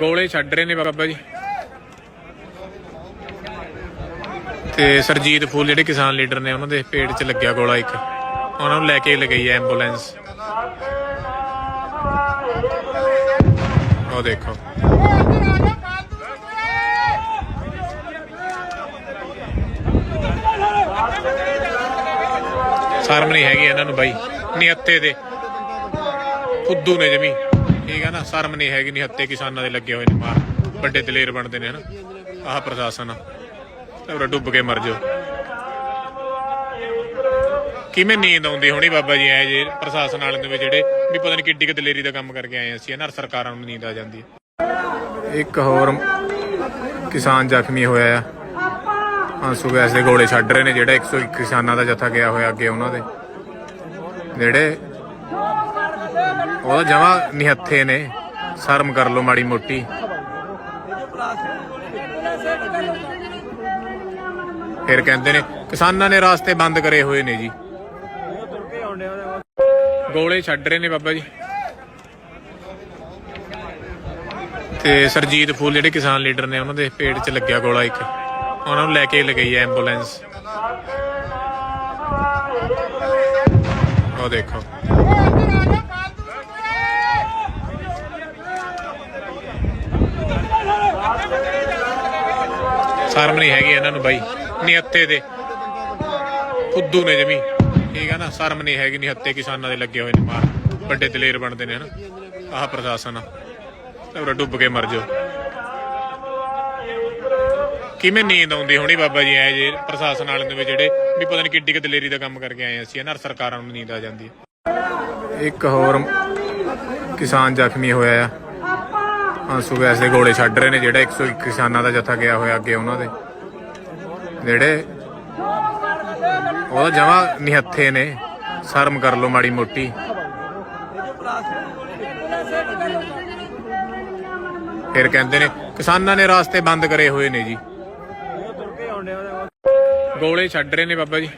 ਗੋਲੇ ਛੱਡ ਰਹੇ ਨੇ ਬਾਬਾ ਜੀ। ਤੇ ਸਰਜੀਤ ਫੂਲ ਜਿਹੜੇ ਕਿਸਾਨ ਲੀਡਰ ਨੇ, ਉਹਨਾਂ ਦੇ ਪੇਟ 'ਚ ਲੱਗਿਆ ਗੋਲਾ ਇੱਕ। ਉਹਨਾਂ ਨੂੰ ਲੈ ਕੇ ਲਗਾਈ ਹੈ ਐਂਬੂਲੈਂਸ। ਉਹ ਦੇਖੋ। ਸ਼ਰਮ ਨਹੀਂ ਹੈਗੀ ਇਹਨਾਂ ਨੂੰ ਬਾਈ। ਨਿਹੱਤੇ ਦੇ। ਫੁੱਦੂ ਨੇ ਜਮੀ। ਠੀਕ ਹੈ ਨਾ, ਸ਼ਰਮ ਨਹੀਂ ਹੈਗੀ ਨਿਹੱਤੇ ਕਿਸਾਨਾਂ ਦੇ ਲੱਗੇ ਹੋਏ ਨੇ ਮਾਰ। ਵੱਡੇ ਦਲੇਰ ਬਣਦੇ ਨੇ, ਹਨਾ। ਆਹ ਪ੍ਰਸ਼ਾਸਨ ਤੇ ਡੁੱਬ ਕੇ ਮਰ ਜਾਓ। ਕਿਵੇਂ ਨੀਂਦ ਆਉਂਦੀ ਹੋਣੀ ਬਾਬਾ ਜੀ? ਐ ਜੇ ਪ੍ਰਸ਼ਾਸਨ ਵਾਲਿਆਂ ਦੇ ਵੀ ਜਿਹੜੇ, ਵੀ ਪਤਾ ਨਹੀਂ ਕਿੱਡੀ ਕੁ ਦਲੇਰੀ ਦਾ ਕੰਮ ਕਰਕੇ ਆਏ ਅਸੀਂ ਨਾ ਸਰਕਾਰਾਂ ਨੂੰ ਨੀਂਦ ਆ ਜਾਂਦੀ ਹੈ। ਇੱਕ ਹੋਰ ਕਿਸਾਨ ਜ਼ਖਮੀ ਹੋਇਆ ਆ। ਆਂਸੂ ਗੈਸ ਦੇ ਗੋਲੇ ਛੱਡ ਰਹੇ ਨੇ, ਜਿਹੜਾ 101 ਕਿਸਾਨਾਂ ਦਾ ਜਥਾ ਗਿਆ ਹੋਇਆ ਅੱਗੇ ਉਹਨਾਂ ਦੇ। ਜਿਹੜੇ ਉਹ ਜਮਾ ਨਿਹੱਥੇ ਨੇ। ਸ਼ਰਮ ਕਰ ਲੋ ਮਾੜੀ ਮੋਟੀ। ਫਿਰ ਕਹਿੰਦੇ ਨੇ, ਕਿਸਾਨਾਂ ਨੇ ਰਾਸਤੇ ਬੰਦ ਕਰੇ ਹੋਏ ਨੇ ਜੀ। ਗੋਲੇ ਛੱਡ ਰਹੇ ਨੇ ਬਾਬਾ ਜੀ। ਤੇ ਸਰਜੀਤ ਫੂਲ ਜਿਹੜੇ ਕਿਸਾਨ ਲੀਡਰ ਨੇ, ਉਹਨਾਂ ਦੇ ਪੇਟ 'ਚ ਲੱਗਿਆ ਗੋਲਾ ਇੱਕ। ਉਹਨਾਂ ਨੂੰ ਲੈ ਕੇ ਲਗਾਈ ਹੈ ਐਂਬੂਲੈਂਸ। ਉਹ ਦੇਖੋ। ਸ਼ਰਮ ਨਹੀਂ ਹੈਗੀ ਇਹਨਾਂ ਨੂੰ ਬਾਈ। ਨਿਹੱਤੇ ਦੇ। ਫੁੱਦੂ ਨੇ ਜਮੀ। ਠੀਕ ਹੈ ਨਾ ਸ਼ਰਮ ਨਹੀਂ ਹੈਗੀ ਨਿਹੱਤੇ ਕਿਸਾਨਾਂ ਦੇ ਲੱਗੇ ਹੋਏ ਨੇ ਮਾਰ। ਵੱਡੇ ਦਲੇਰ ਬਣਦੇ ਨੇ ਹਨਾ। ਆਹ ਪ੍ਰਸ਼ਾਸਨ ਤੇ ਡੁੱਬ ਕੇ ਮਰ ਜਾਓ। ਕਿਵੇਂ ਨੀਂਦ ਆਉਂਦੀ ਹੋਣੀ ਬਾਬਾ ਜੀ? ਐ ਜੇ ਪ੍ਰਸ਼ਾਸਨ ਵਾਲਿਆਂ ਦੇ ਵੀ ਜਿਹੜੇ ਵੀ ਪਤਾ ਨਹੀਂ ਕਿੱਡੀ ਕੁ ਦਲੇਰੀ ਦਾ ਕੰਮ ਕਰਕੇ ਆਏ ਅਸੀਂ ਨਾ ਸਰਕਾਰਾਂ ਨੂੰ ਨੀਂਦ ਆ ਜਾਂਦੀ ਹੈ ਇੱਕ ਹੋਰ ਕਿਸਾਨ ਜ਼ਖਮੀ ਹੋਇਆ ਆ। ਆਂਸੂ ਗੈਸ ਦੇ ਗੋਲੇ ਛੱਡ ਰਹੇ ਨੇ ਜਿਹੜਾ 101 ਕਿਸਾਨਾਂ ਦਾ ਜਥਾ ਗਿਆ ਹੋਇਆ ਅੱਗੇ ਉਹਨਾਂ ਦੇ। ਜਿਹੜੇ ਉਹ ਜਮਾ ਨਿਹੱਥੇ ਨੇ। ਸ਼ਰਮ ਕਰ ਲੋ ਮਾੜੀ ਮੋਟੀ। ਫਿਰ ਕਹਿੰਦੇ ਨੇ, ਕਿਸਾਨਾਂ ਨੇ ਰਾਸਤੇ ਬੰਦ ਕਰੇ ਹੋਏ ਨੇ ਜੀ। ਗੋਲੇ ਛੱਡ ਰਹੇ ਨੇ ਬਾਬਾ ਜੀ।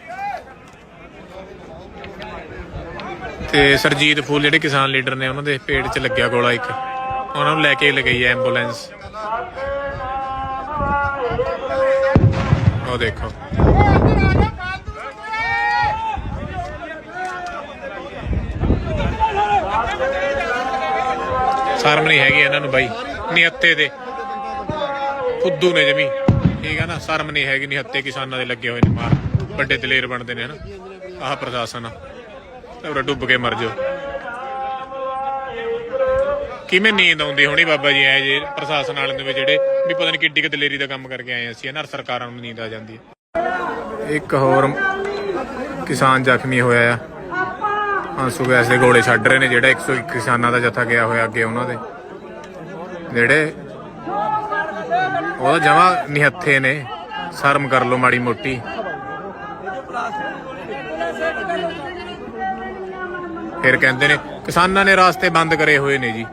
ਤੇ ਸਰਜੀਤ ਫੂਲ, ਜਿਹੜੇ ਕਿਸਾਨ ਲੀਡਰ ਨੇ, ਉਹਨਾਂ ਦੇ ਪੇਟ 'ਚ ਲੱਗਿਆ ਗੋਲਾ ਇੱਕ। ਉਹਨਾਂ ਨੂੰ ਲੈ ਕੇ ਲਗਾਈ ਹੈ ਐਂਬੂਲੈਂਸ। ਉਹ ਦੇਖੋ। ਸ਼ਰਮ ਨਹੀਂ ਹੈਗੀ ਇਹਨਾਂ ਨੂੰ ਬਾਈ ਨਿਹੱਤੇ ਦੇ। ਫੁੱਦੂ ਨੇ ਜਮੀ। ਠੀਕ ਹੈ ਨਾ, ਸ਼ਰਮ ਨਹੀਂ ਹੈਗੀ ਨਿਹੱਤੇ ਕਿਸਾਨਾਂ ਦੇ ਲੱਗੇ ਹੋਏ ਨੇ। ਮਾਰ, ਵੱਡੇ ਦਲੇਰ ਬਣਦੇ ਨੇ ਹਨਾ। ਆਹ ਪ੍ਰਸ਼ਾਸਨ ਤੇ ਡੁੱਬ ਕੇ ਮਰ ਜਾਓ। ਕਿਵੇਂ ਨੀਂਦ ਆਉਂਦੀ ਹੋਣੀ ਬਾਬਾ ਜੀ? ਐ ਜੇ ਪ੍ਰਸ਼ਾਸਨ ਵਾਲਿਆਂ ਦੇ ਵੀ ਜਿਹੜੇ ਵੀ ਪਤਾ ਨਹੀਂ ਕਿੱਡੀ ਕੁ ਦਲੇਰੀ ਦਾ ਕੰਮ ਕਰਕੇ ਆਏ ਅਸੀਂ ਨਾ ਸਰਕਾਰਾਂ ਨੂੰ ਨੀਂਦ ਆ ਜਾਂਦੀ ਹੈ। ਇੱਕ ਹੋਰ ਕਿਸਾਨ ਜ਼ਖਮੀ ਹੋਇਆ ਆ। ਆਂਸੂ ਗੈਸ ਦੇ ਗੋਲੇ ਛੱਡ ਰਹੇ ਨੇ, ਜਿਹੜਾ 101 ਕਿਸਾਨਾਂ ਦਾ ਜਥਾ ਗਿਆ ਹੋਇਆ ਅੱਗੇ ਉਹਨਾਂ ਦੇ। ਜਿਹੜੇ ਉਹ ਜਮਾ ਨਿਹੱਥੇ ਨੇ, ਸ਼ਰਮ ਕਰ ਲੋ ਮਾੜੀ ਮੋਟੀ। ਫਿਰ ਕਹਿੰਦੇ ਨੇ, ਕਿਸਾਨਾਂ ਨੇ ਰਾਸਤੇ ਬੰਦ ਕਰੇ ਹੋਏ ਨੇ ਜੀ।